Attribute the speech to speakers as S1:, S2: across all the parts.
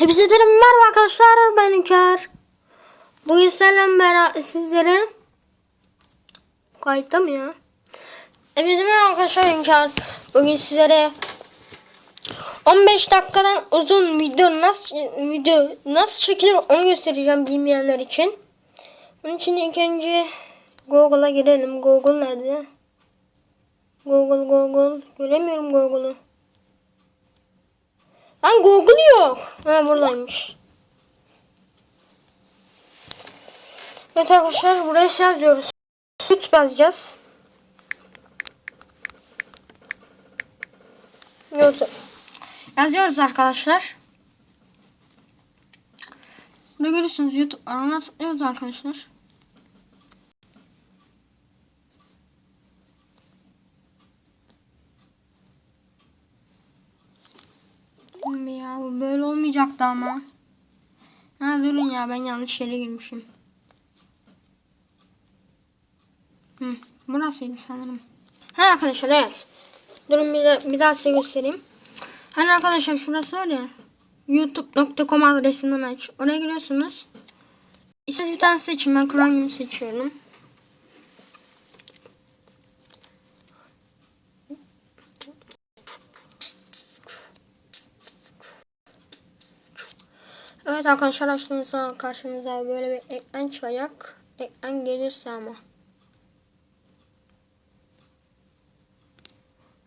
S1: Derim merhaba arkadaşlar ben Hünkar. Bugün sizlerle beraber sizlere kayıtta mı ya? Hepinize merhaba arkadaşlar Hünkar. Bugün sizlere 15 dakikadan uzun video nasıl video nasıl çekilir onu göstereceğim bilmeyenler için. Bunun için ilk önce Google'a girelim. Google nerede? Google Google göremiyorum Google'u. Yok. Ha buradaymış. Evet arkadaşlar buraya şey yazıyoruz. YouTube yazacağız. YouTube. Yazıyoruz arkadaşlar. Burada görüyorsunuz YouTube tıklıyoruz arkadaşlar. Ya bu böyle olmayacaktı ama. Ha durun ya ben yanlış yere girmişim. Hı, burasıydı sanırım. Ha arkadaşlar evet. Durun bir, bir daha size göstereyim. Hani arkadaşlar şurası var ya. youtube.com adresinden aç. Oraya giriyorsunuz. İsiz bir tane seçin. Ben Chromium seçiyorum. Evet arkadaşlar açtığınızda karşınıza böyle bir ekran çıkacak. Ekran gelirse ama.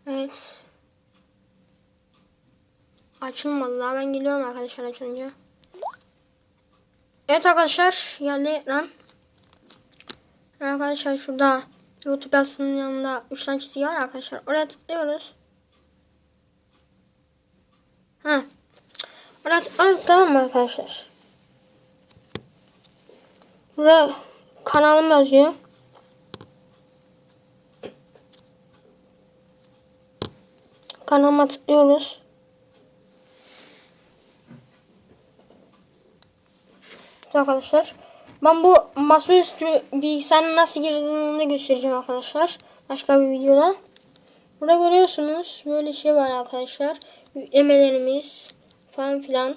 S1: Evet. Açılmadı daha ben geliyorum arkadaşlar açınca. Evet arkadaşlar geldi ekran. Arkadaşlar şurada YouTube yazısının yanında 3 tane çizgi var arkadaşlar. Oraya tıklıyoruz. Ha. Oraya tıklıyoruz tamam mı arkadaşlar? Burada kanalım yazıyor. Kanalıma tıklıyoruz. Arkadaşlar. Ben bu masaüstü bilgisayarın nasıl girdiğini göstereceğim arkadaşlar. Başka bir videoda. Burada görüyorsunuz böyle şey var arkadaşlar. Yüklemelerimiz falan filan.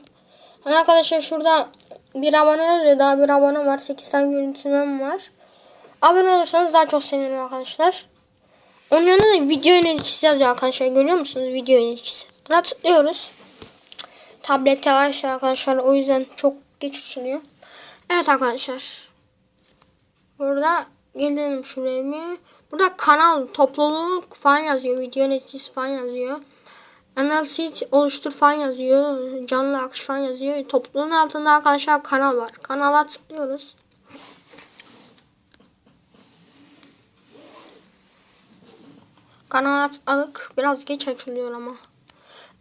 S1: Hani arkadaşlar şurada bir abone yazıyor. Daha bir abone var. 8 tane görüntülem var. Abone olursanız daha çok sevinirim arkadaşlar. Onun yanında da video yöneticisi yazıyor arkadaşlar. Görüyor musunuz video yöneticisi? Buna tıklıyoruz. Tablet yavaş arkadaşlar. O yüzden çok geç açılıyor. Evet arkadaşlar. Burada gelelim şuraya bir. Burada kanal topluluk falan yazıyor. Video yöneticisi falan yazıyor. Analiz oluştur falan yazıyor. Canlı akış falan yazıyor. Topluluğun altında arkadaşlar kanal var. Kanala tıklıyoruz. Kanal tıkladık. Biraz geç açılıyor ama.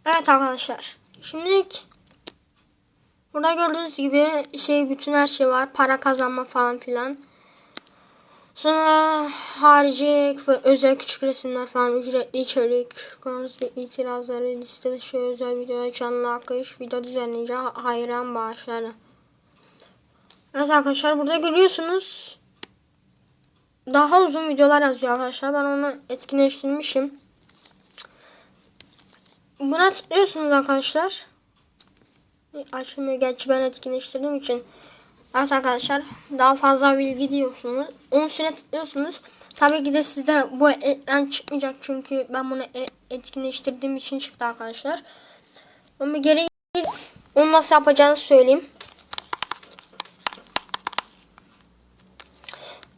S1: Evet arkadaşlar. Şimdilik burada gördüğünüz gibi şey bütün her şey var. Para kazanma falan filan. Sonra harici özel küçük resimler falan, ücretli içerik, konumuz ve itirazları, liste dışı özel video, canlı akış, video düzenleyici, hayran bağışları. Evet arkadaşlar burada görüyorsunuz. Daha uzun videolar yazıyor arkadaşlar. Ben onu etkinleştirmişim. Buna tıklıyorsunuz arkadaşlar. Açılmıyor. Gerçi ben etkinleştirdiğim için. Evet arkadaşlar daha fazla bilgi diyorsunuz. 10 üstüne tıklıyorsunuz. Tabii ki de sizde bu ekran çıkmayacak çünkü ben bunu e- etkinleştirdiğim için çıktı arkadaşlar. Ama geri onu nasıl yapacağını söyleyeyim.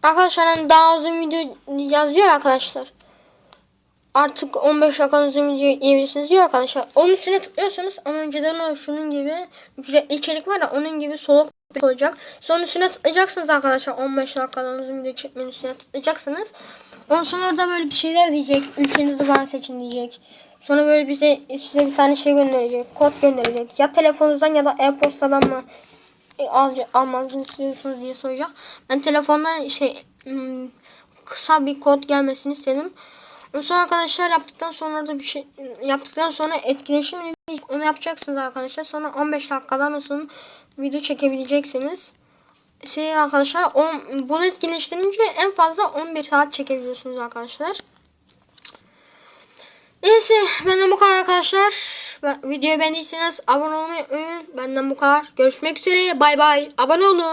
S1: Arkadaşlar hani daha uzun video yazıyor arkadaşlar. Artık 15 dakika uzun video yiyebilirsiniz diyor arkadaşlar. Onun üstüne tıklıyorsunuz ama önceden o şunun gibi ücretli içerik var ya onun gibi soluk olacak. Sonra üstüne tıklayacaksınız arkadaşlar. 15 dakikadan uzun video çekmenin üstüne tıklayacaksınız. Ondan sonra orada böyle bir şeyler diyecek. Ülkenizi bana seçin diyecek. Sonra böyle bize size bir tane şey gönderecek. Kod gönderecek. Ya telefonunuzdan ya da e-postadan mı e, al, almanızı istiyorsunuz diye soracak. Ben telefondan şey hmm, kısa bir kod gelmesini istedim. Sonra arkadaşlar yaptıktan sonra da bir şey yaptıktan sonra etkileşim onu yapacaksınız arkadaşlar. Sonra 15 dakikadan uzun video çekebileceksiniz. Şey arkadaşlar on, bunu etkileştirince en fazla 11 saat çekebiliyorsunuz arkadaşlar. Neyse benden bu kadar arkadaşlar. Ben- Videoyu beğendiyseniz abone olmayı unutmayın. Benden bu kadar. Görüşmek üzere. Bay bay. Abone olun.